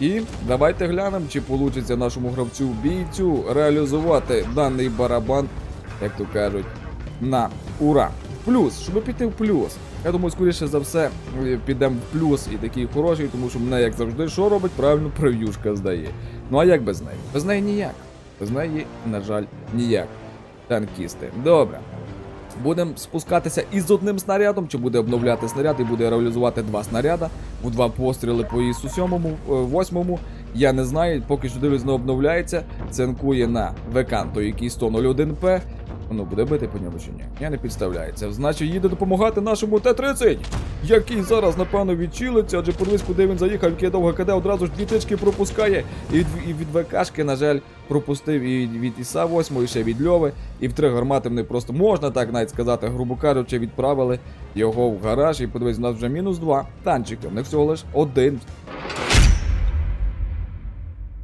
І давайте глянемо, чи вийде нашому гравцю бійцю реалізувати даний барабан, як то кажуть, на ура. Плюс, щоб піти в плюс. Я думаю, скоріше за все, підемо в плюс і такий хороший, тому що мене, як завжди, що робить, правильно прев'юшка здає. Ну а як без неї? Без неї ніяк. Без неї, на жаль, ніяк. Танкісти. Добре. Будемо спускатися із одним снарядом, чи буде обновляти снаряд і буде реалізувати два снаряда у два постріли по ІСу 7, 8. Я не знаю, поки що дивлюсь, не обновляється. Цинкує на Веканто, який 101П. Воно буде бити по ньому чи ні? Я не підставляється. Значить, їде допомагати нашому Т-30, який зараз, напевно, відчилиться, адже подивись, куди він заїхав, яке довге КД, одразу ж дві тички пропускає. І від, і від ВКшки, на жаль, пропустив і від Іса 8, і ще від Льови. І в три гармати вони просто можна так навіть сказати, грубо кажучи, відправили його в гараж. І подивись, у нас вже мінус два танчики. У них всього лиш один